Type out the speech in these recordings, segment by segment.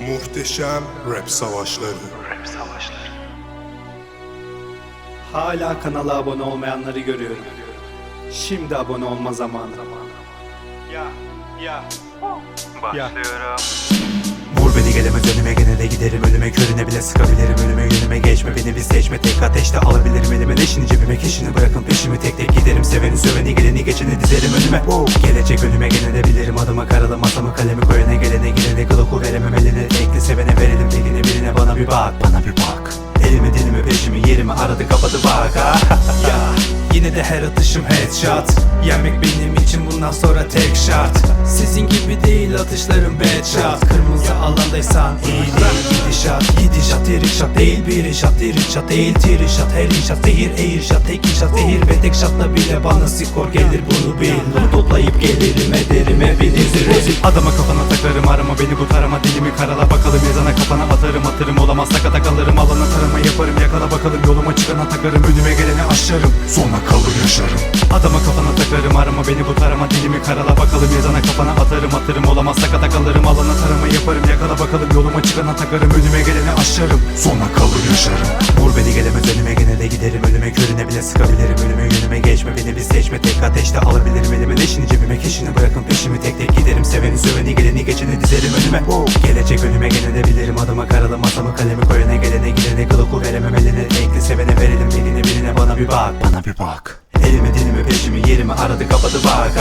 Muhteşem Rap Savaşları Rap savaşları. Hala kanala abone olmayanları görüyorum. Şimdi abone olma zamanı. Ya, ya. Başlıyorum. Vur beni gelemez önüme gene de giderim ölüme körüne bile sıkabilirim önüme yönüme geçme beni bir seçme tek ateşte alabilirim elime leşini cebime keşini bırakın peşimi tek tek giderim seveni söveni geleni geçeni dizerim önüme. Gelecek önüme gene de bilirim adıma karalı masamı kalemi koyana gelene girene gloku veremem eline ekli sevene verelim tekini birine bana bir bak. Bana bir bak. Elimi dilimi peşimi yerimi aradı kapadı bak. Ha. Ya yine de her atışım headshot. Yenmek benim için bundan sonra tek şart. Sizin gibi değil atışlarım bad shot. Kırmızı alandaysan iyi değil gidişat Gidişat irişat değil bir işat irişat değil tirişat Her işat. Zehir eğir şat tek işat. Zehir ve tek şatla bile bana skor gelir bunu bil. Toplayıp gelirim ederim hepinizi rezil. Adama kafana takarım arama beni bu tarama. Dilimi karala bakalım yazana kafana atarım atırım olamaz sakata kalırım alana tarama yaparım. Yakala bakalım yoluma çıkana takarım. Önüme geleni aşarım sonra kalır yaşarım. Adama kafana takarım arama beni bu tarama. Dilimi karala bakalım yazana kafana atarım atırım olamaz sakata kalırım alana tarama yaparım. Yakala bakalım yoluma çıkana takarım. Önüme geleni aşarım sonra kalır yaşarım. Vur beni gelemez önüme gene de giderim. Ölüme körüne bile sıkabilirim. Önüme yönüme geçme beni bir seçme. Tek ateşte alabilirim elime keşini bırakın peşimi tek tek giderim. Seveni söveni geleni geçeni dizerim önüme. Gelecek önüme gene de bilirim. Adıma karalı masamı kalemi koyana gelene girene kılıku veremem eline ekli sevene verelim. Tekini birine bana bir bak. Bana bir bak. Elimi dilimi peşimi yerimi aradı kapadı bak.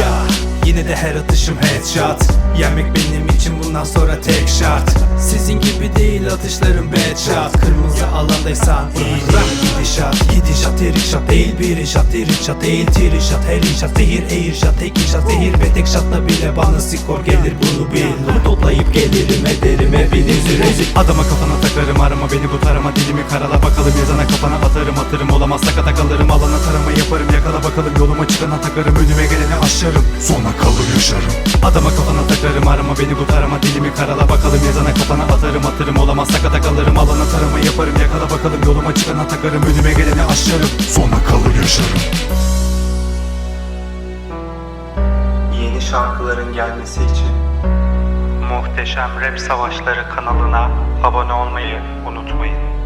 Ya yine de her atışım headshot. Yenmek benim için bundan sonra tek şart. Sizin gibi değil atışlarım bad shot. Kırmızı alandaysan iyi değil gidişat. Gidişat irişat değil bir işat irişat değil tirişat Her işat zehir eğir şat tek işat zehir ve tek şatla bile bana skor gelir bunu bil. Toplayıp gelirim hepinizi rezil. Adama kafana takarım arama beni bu tarama. Dilimi karala bakalım yazana kafana atarım atırım olamaz sakata kalırım alana tarama yaparım. Yakala bakalım yoluma çıkana takarım. Önüme geleni aşarım sonra kalır yaşarım. Adama kafana takarım arama beni bu tarama. Dilimi karala bakalım yazana kafana atarım atırım olamaz sakata kalırım alana tarama yaparım. Yakala bakalım yoluma çıkana takarım. Önüme geleni aşarım sonra kalır yaşarım. Yeni şarkıların gelmesi için Muhteşem Rap Savaşları kanalına abone olmayı unutmayın.